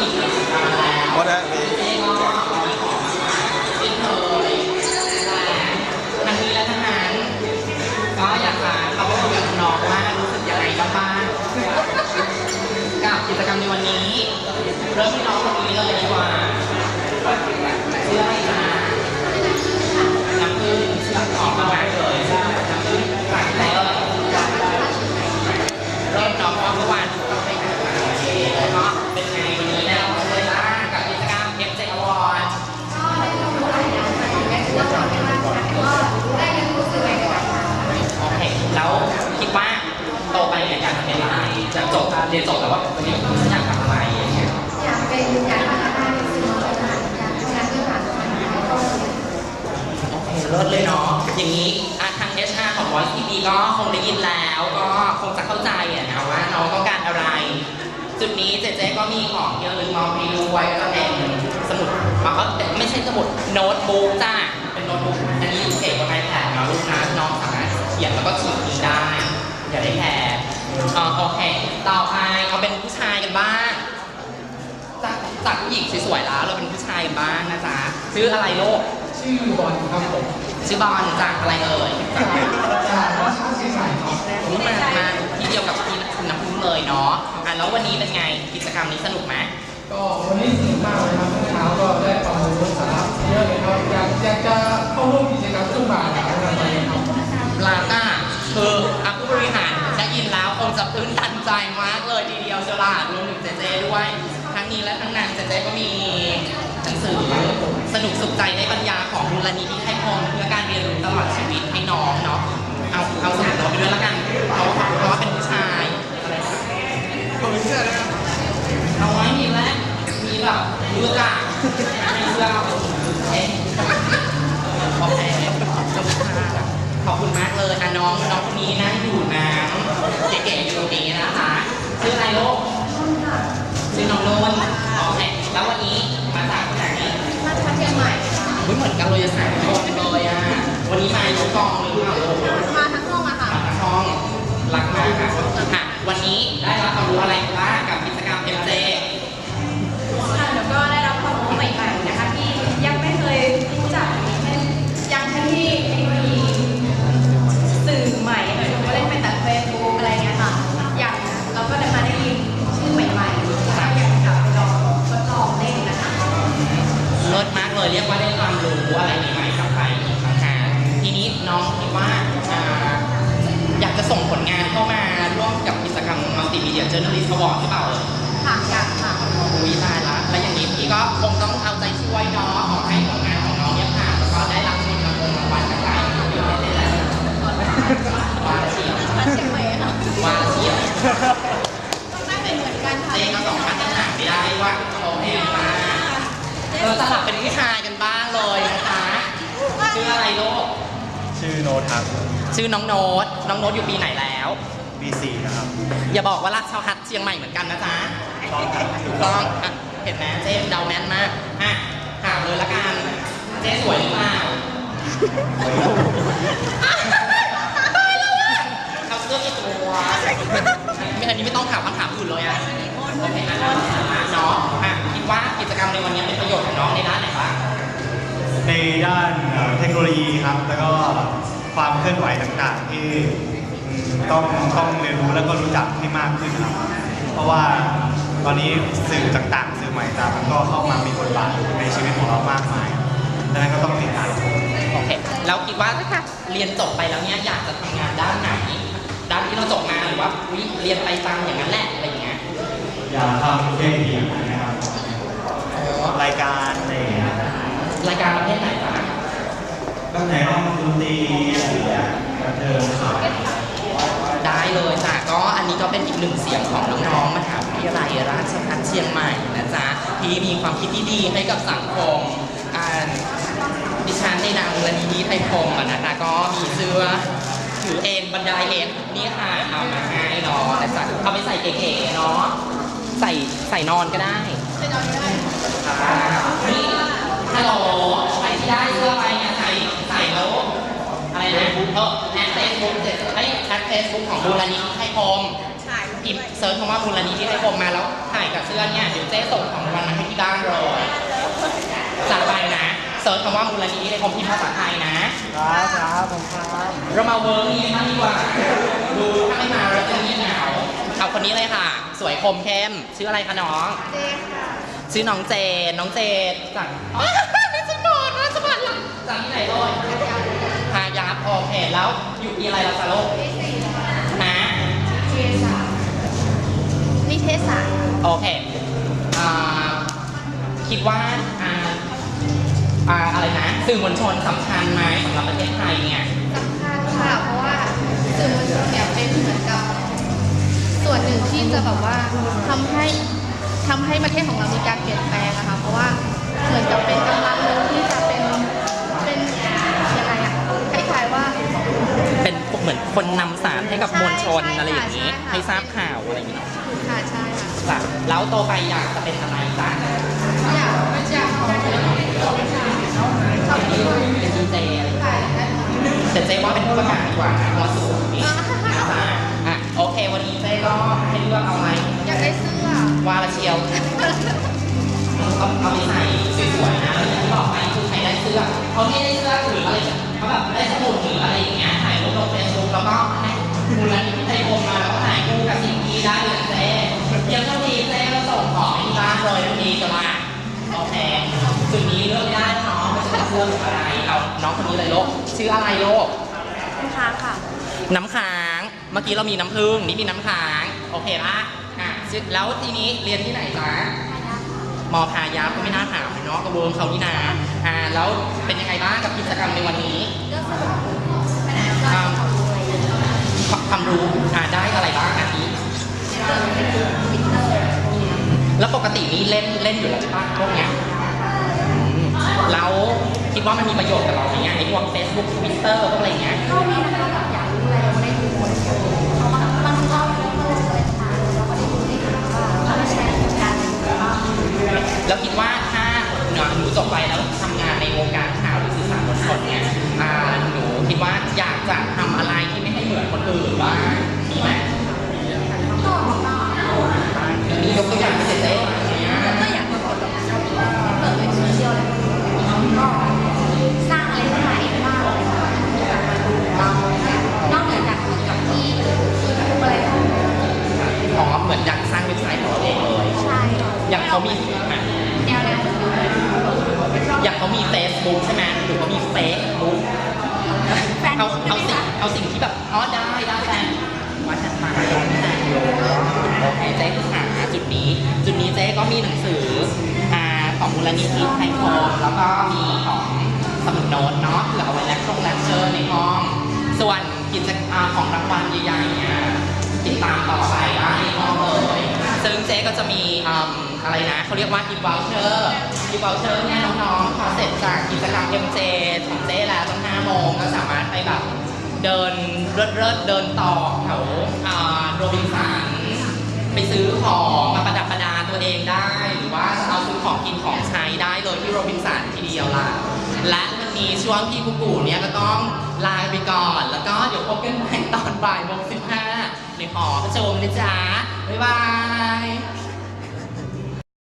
อีกหนึ่งสัปดาแล้วเพราะฉะนั้นเจ๊ก็มีของมาฝากเช่นเคยแต่ทั้งนี้และทั้งนั้นก็อยากจะเข้าไปคุยกับน้องว่ารู้สึกยังไงบ้างกับกิจกรรมในวันนี้ เริ่มที่น้องคนนี้เลยดีกว่า ลิศเลยเนาะอย่างนี้อทาง HR ของ Voice TV ก็คงได้ยินแล้ว ก็คงจะเข้าใจอะนะว่าน้องต้องการอะไร จุดนี้เจเจก็มีของที่ระลึกมอบให้ด้วยก็เป็นสมุดอ๋อแต่ไม่ใช่สมุดโน้ตบุ๊กจ้าเป็นโน้ตบุ๊กอันนี้ยูเก๋กว่า iPad เนาะลูกนะน้องสามารถเขียนแล้วก็ขีดทิ้งได้ อย่าได้แคร์อ๋อโอเคต่อไปเอาเป็นผู้ชายกันบ้างจากจากผู้หญิงสวยๆแล้วเราเป็นผู้ชายกันบ้างนะจ๊ะชื่ออะไรโลก ชื่อบอลครับผมชื่อบอลจากอะไรเอ่ยจากราชาศีสายครับนี่มามาที่เดียวกับที่คุณน้ำพึ่งเลยเนาะอะแล้ววันนี้เป็นไงกิจกรรมนี้สนุกไหมก็วันนี้สนุกมากเลยครับเมื่อเช้าก็ได้ความรู้สาระเยอะเลยครับอยากอยากจะเข้าร่วมกิจกรรมช่วงบ่ายกับอาจารย์ไปครับลาต้าคืออะผู้บริหารได้ยินแล้วคงจะพื้นตันใจมากเลยทีเดียวเชียวล่ะรวมถึงเจเจด้วย ทั้งนี้และทั้งนั้นเจเจก็มีห นังสือ สนุกสุขใจได้ปัญญาของมูลนิธิไทยพงเพื่อการเรียนรู้ตลอดชีวิตให้น้องเนาะเอาเอาสมุดเราไปด้วยละกัน ได้รับความรู้อะไร Journalist Award หรือเปล่าเอ่ยค่ะอยากค่ะอุ้ยตายละแล้วอย่างนี้พี่ก็คงต้องเอาใจช่วยน้องขอให้ผลงานของน้องเนี่ยผ่านแล้วก็ได้รับเงินรางวัลรางวัลกันไปเดี๋ยวได้แล้วว่าละเชียวมาเชียงใหม่ค่ะว่าละเชียวต้องได้เป็นเหมือนกันค่ะเจ๊ก็สองพันต่างไม่ได้ว่าโอเคมากเราสลับเป็นผู้ชายกันบ้างเลยนะคะชื่ออะไรลูกชื่อโนทักชื่อน้องโน้ตน้องโน้ตอยู่ปีไหนแล้ว ปีสี่นะครับอย่าบอกว่ารักชาวฮัทเชียงใหม่เหมือนกันนะจ๊ะต้องครับถูกต้องอะเห็นไหมเจ๊เดาแม่นมากอะถามเลยละกันเจ๊สวยหรือเปล่าเขาเสื้อกี่ตัวไม่อันนี้ไม่ต้องถามคำถามอื่นเลยอะโอเคอะเนาะอะคิดว่ากิจกรรมในวันนี้เป็นประโยชน์ของน้องในด้านไหนบ้างในด้านเอ่อเทคโนโลยีครับ แล้วก็ความเคลื่อนไหวต่างๆที่อืม ต้องต้องเรียนรู้แล้วก็รู้จักให้มากขึ้นครับ เพราะว่าตอนนี้สื่อต่างๆ สื่อใหม่ต่างๆมันก็เข้ามามีบทบาทในชีวิตของเรามากมายดังนั้นก็ต้องติดตามโอเคแล้วคิดว่าถ้าเรียนจบไปแล้วเนี่ยอยากจะทำงานด้านไหน ด้านที่เราจบมาหรือว่าอุ๊ยเรียนไปตามอย่างนั้นแหละอะไรอย่างเงี้ยอย่าทำเทคนิคนะครับรายการในรายการประเภทไหนคะตั้งแต่ห้องดนตรีหรือบันเทิงข่าว ได้เลยจ้ะก็อันนี้ก็ เป็นอีกหนึ่งเสียงของน้องๆมหาวิทยาลัยราชภัฏเชียงใหม่นะจ๊ะที่มีความคิดที่ดีให้กับสังคมอ่าดิฉันในนามมูลนิธิไทยพงศ์อะนะคะก็มีเสื้อถือเองบรรยายเองนี่ค่ะเอามาให้เนาะนะจ๊ะเอาไปใส่เก๋ๆเนาะใส่ใส่นอนก็ได้ไปนอนได้นี่ฮัลโหลใครที่ได้เสื้อไปเนี่ยใส่ใส่แล้วอะไรนะเออแอดเฟซบุ๊กเสร็จไอ้แอดเฟซบุ๊กของมูลนิธิไทยพงศ์ใช่ พิพิมพ์เซิร์ชคำว่ามูลนิธิไทยคมมาแล้วถ่ายกับเสื้อเนี่ยเดี๋ยวเจ๊ส่งของรางวัลมาให้ที่บ้านเลยจัดไปนะเซิร์ชคำว่ามูลนิธิไทยคมพิมพ์ภาษาไทยนะครับครับผมครับเรามาเวิร์กนี้กันดีกว่าดูถ้าไม่มาเราจะเงียบเหงาเอาคนนี้เลยค่ะ สวยคมเข้มชื่ออะไรคะน้องเจ๊ค่ะชื่อน้องเจนน้องเจนจากอ้าวไม่สมอนราชบัณฑิตจากที่ไหนเลยพายัพโอเคแล้วอยู่ปีอะไรล่ะจ๊ะลูก ทศศาสตร์โอเคอ่าคิดว่าอ่าอ่าอะไรนะสื่อมวลชนสำคัญไหมสำหรับประเทศไทยเนี่ยสำคัญค่ะเพราะว่าสื่อมวลชนเนี่ยเป็นเหมือนกับ ส่วนหนึ่งที่จะแบบว่าทำให้ทำให้ประเทศของเรามีการเปลี่ยนแปลงนะคะเพราะว่าเหมือนกับเป็นกำลังหนึ่งที่จะเป็นเป็นยังไงอะคล้ายๆว่า เป็นเหมือนคนนำสารให้กับมวลชนใช่อะไรอย่างนี้ใช่ค่ะ ให้ทราบข่าวอะไรอย่างนี้ค่ะใช่ค่ะ จ้ะแล้วโตไปอยากจะเป็นอะไรจ๊ะ ไม่ใช่เสื้อหรืออะไรเอาน้องคนนี้เลยโลกชื่ออะไรโลกค่ะค่ะ น้ำค้าง เมื่อกี้เรามีน้ำผึ้งนี่มีน้ำค้าง โอเคปะอะซึ่งแล้วทีนี้เรียนที่ไหนจ๊ะมอพายัพก็ไม่น่าถามเนาะกระเวิร์มเขานี่นาอ่าแล้วเป็นยังไงบ้างกับกิจกรรมในวันนี้ก็สนุกไปไหนก็อ่าความรู้อ่าได้อะไรบ้างอาทิแล้วปกตินี่เล่นเล่นอยู่แล้วใช่ปะพวกเนี้ยอืมแล้ว คิดว่ามันมีประโยชน์กับเราไหมเนี่ยไอ้พวก Facebook Twitter พวกอะไรเงี้ยก็มีนะคะแบบอยากรู้อะไรเราไม่ได้ดูคนเดียวเพราะว่าบางทีเราไม่รู้เลยค่ะเราก็ได้ดูได้ดูว่าเขาไม่แชร์กันบ้างแล้วคิดว่าถ้าหนูหนูจบไปแล้วทำงานในวงการข่าวหรือสื่อสารมวลชนเนี่ยอ่าหนูคิดว่าอยากจะทำอะไร เขามีอะแนวแนวเหมือนกันอย่างเขามี Facebook ใช่ไหมหรือเขามีเฟซบุ๊กแฟนเอาใช่เอาไหมสิ่งคะเอาสิ่งที่แบบอ๋อได้ได้แฟนว่าฉันมาแฟนอยู่โอเคเจ๊คือหาจุดนี้ จุดนี้เจ๊ก็มีหนังสืออ่าของมูลนิธิไทยโคมแล้วก็มีของสมุดโน้ตเนาะเผื่อเอาไว้แลกชงแลกเชอร์ในห้อง ส่วนกิจกรรมของรางวัลใหญ่ๆเนี่ยติดตามต่อไปได้ในห้องเลยซึ่งเจ๊ก็จะมีอืม อะไรนะเขาเรียกว่า gift voucher gift voucher เนี่ยน้องๆพอเสร็จจากกิจกรรม MJ ของเจ๊แล้วตอน5โมงก็สามารถไปแบบเดินเลิศเลิศๆเดินต่อแถวโรบินสันไปซื้อของมาประดับประดาตัวเองได้ หรือว่าจะเอาซื้อของกินของใช้ได้เลยที่โรบินสันทีเดียวล่ะและวันนี้ช่วงพี่กุกูเนี่ยก็ต้องลาไปก่อน แล้วก็เดี๋ยวพบกันใหม่ตอนบ่ายโมงสิบห้าในหอประชุมนะจ๊ะบ๊ายบาย